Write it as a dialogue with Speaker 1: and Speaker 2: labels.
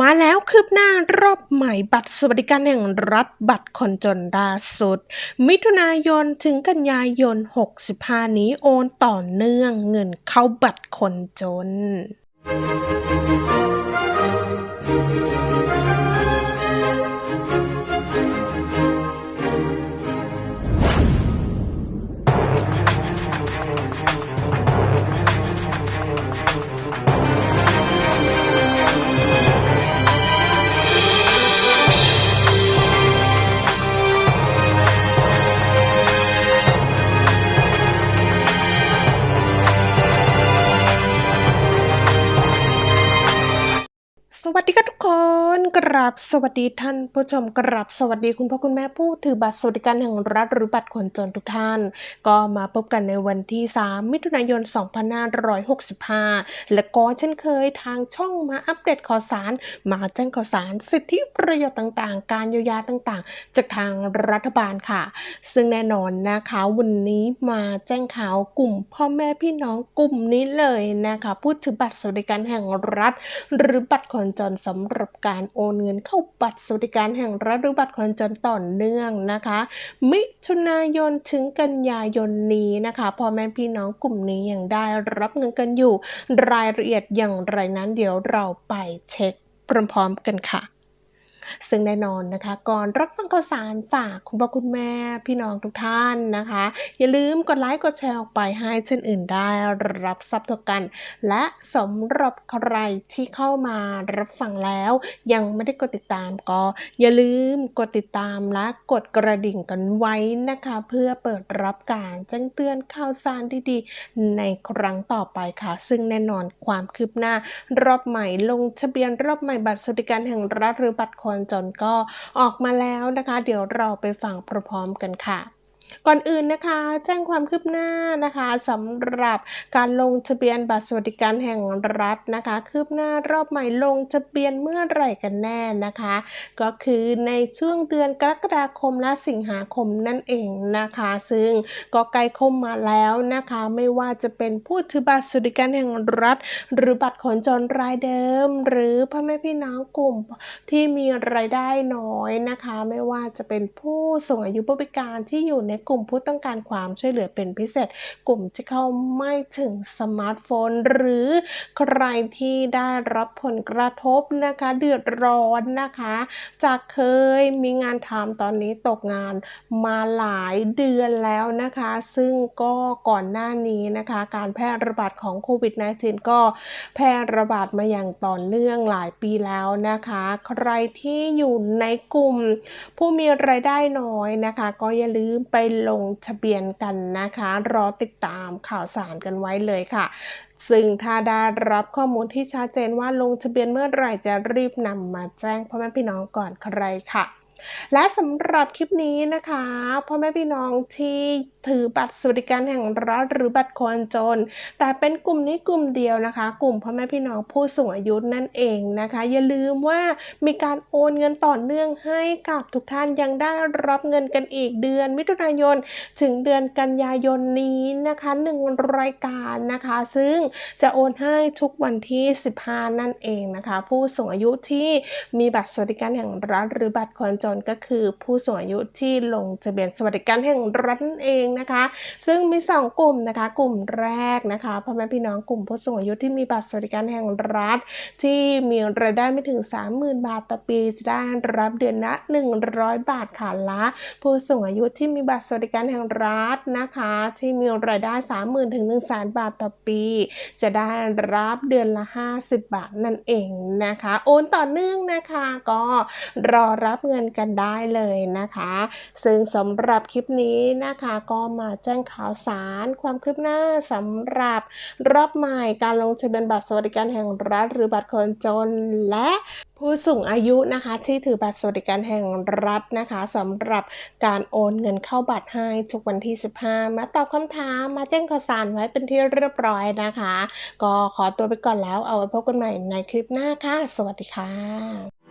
Speaker 1: มาแล้วคืบหน้ารอบใหม่บัตรสวัสดิการแห่งรัฐบัตรคนจนล่าสุด มิถุนายนถึงกันยายน 65 นี้โอนต่อเนื่องเงินเข้าบัตรคนจน กราบสวัสดีท่านผู้ชมกราบสวัสดีคุณพ่อคุณแม่ผู้ถือบัตรสวัสดิการแห่งรัฐหรือบัตรคนจนทุกท่าน ก็มาพบกันในวันที่ 3 มิถุนายน 2565 และก็เช่นเคยทางช่องมาอัปเดตข่าวสาร มาแจ้งข่าวสารสิทธิประโยชน์ต่างๆ การเยียวยาต่างๆ จากทางรัฐบาลค่ะ ซึ่งแน่นอนนะคะวันนี้มาแจ้งข่าวกลุ่มพ่อแม่พี่น้องกลุ่มนี้เลยนะคะผู้ถือบัตรสวัสดิการแห่งรัฐ หรือบัตรคนจนสำหรับการโอนเงินเข้าบัตรสวัสดิการแห่งรัฐหรือบัตรคนจนต่อเนื่องนะคะ มิถุนายนถึงกันยายนนี้นะคะพ่อแม่พี่น้องกลุ่มนี้ยังได้รับเงินกันอยู่ รายละเอียดอย่างไรนั้นเดี๋ยวเราไปเช็คพร้อมๆกันค่ะ ซึ่งแน่นอนนะคะ ก่อนรับฟังข่าวสารฝากคุณพ่อคุณแม่พี่น้องทุกท่านนะคะ อย่าลืมกดไลค์กดแชร์ออกไปให้เช่นอื่นได้รับทรัพย์เท่ากัน และสำหรับใครที่เข้ามารับฟังแล้ว ยังไม่ได้กดติดตามก็ อย่าลืมกดติดตามและกดกระดิ่งกันไว้นะคะ เพื่อเปิดรับการแจ้งเตือนข่าวสารดีๆ ในครั้งต่อไปค่ะ ซึ่งแน่นอนความคืบหน้า รอบใหม่ลงทะเบียนรอบใหม่บัตรสวัสดิการแห่งรัฐหรือบัตรคนจนก็ออกมาแล้วนะคะ เดี๋ยวเราไปฟังพร้อมๆกันค่ะ ก่อนอื่นนะคะแจ้งความคืบหน้านะคะสำหรับการลงทะเบียนบัตรสวัสดิการแห่งรัฐนะคะ คืบหน้ารอบใหม่ลงทะเบียนเมื่อไหร่กันแน่นะคะ ก็คือในช่วงเดือนกรกฎาคมและสิงหาคมนั่นเองนะคะ ซึ่งก็ใกล้เข้ามาแล้วนะคะ ไม่ว่าจะเป็นผู้ถือบัตรสวัสดิการแห่งรัฐ หรือบัตรคนจนรายเดิม หรือพ่อแม่พี่น้องกลุ่มที่มีรายได้น้อยนะคะ ไม่ว่าจะเป็นผู้สูงอายุผู้พิการที่อยู่ในกลุ่มผู้ต้องการความช่วยเหลือเป็นพิเศษ กลุ่มที่เข้าไม่ถึงสมาร์ทโฟน หรือใครที่ได้รับผลกระทบนะคะเดือดร้อนนะคะ จากเคยมีงานทำตอนนี้ตกงานมาหลายเดือนแล้วนะคะ ซึ่งก็ก่อนหน้านี้นะคะ การแพร่ระบาดของโควิด -19 ก็แพร่ระบาดมาอย่างต่อเนื่องหลายปีแล้วนะคะ ใครที่อยู่ในกลุ่มผู้มีรายได้น้อยนะคะ ก็อย่าลืมไปลงทะเบียนกันนะคะ รอติดตามข่าวสารกันไว้เลยค่ะ ซึ่งถ้าได้รับข้อมูลที่ชัดเจนว่าลงทะเบียนเมื่อไหร่จะรีบนำมาแจ้งพ่อแม่พี่น้องก่อนใครค่ะ และสำหรับคลิปนี้นะคะพ่อแม่พี่น้องที่ถือบัตรสวัสดิการแห่งรัฐหรือบัตรคนจน แต่เป็นกลุ่มนี้กลุ่มเดียวนะคะ กลุ่มพ่อแม่พี่น้องผู้สูงอายุนั่นเองนะคะ อย่าลืมว่ามีการโอนเงินต่อเนื่องให้กับทุกท่านยังได้รับเงินกันอีกเดือนมิถุนายน ถึงเดือนกันยายนนี้นะคะหนึ่งรายการนะคะ ซึ่งจะโอนให้ทุกวันที่ 15 นั่นเองนะคะ ผู้สูงอายุที่มีบัตรสวัสดิการแห่งรัฐหรือบัตรคนจนก็คือผู้สูงอายุที่ลงทะเบียนสวัสดิการแห่งรัฐเองนะคะ ซึ่งมี 2 กลุ่มนะคะ กลุ่มแรกนะคะพ่อแม่พี่น้องกลุ่มผู้สูงอายุที่มีบัตรสวัสดิการแห่งรัฐ ที่มีรายได้ไม่ถึง 30,000 บาทต่อปีจะได้รับเดือนละ100 บาทค่ะละผู้สูงอายุที่มีบัตรสวัสดิการแห่งรัฐนะคะ ที่มีรายได้ 30,000ถึง1 0 0 0 0บาทต่อปี จะได้รับเดือนละ 50 บาทนั่นเองนะคะ โอนต่อเนื่องนะคะก็รอรับเงินกันกันได้เลยนะคะ ซึ่งสำหรับคลิปนี้นะคะก็มาแจ้งข่าวสารความคืบหน้าสำหรับรอบใหม่การลงทะเบียนบัตรสวัสดิการแห่งรัฐหรือบัตรคนจนและผู้สูงอายุนะคะที่ถือบัตรสวัสดิการแห่งรัฐนะคะสำหรับการโอนเงินเข้าบัตรให้ทุกวันที่ 15 มาตอบคำถามมาแจ้งข่าวสารไว้เป็นที่เรียบร้อยนะคะ ก็ขอตัวไปก่อนแล้วเอาไว้พบกันใหม่ในคลิปหน้าค่ะ สวัสดีค่ะ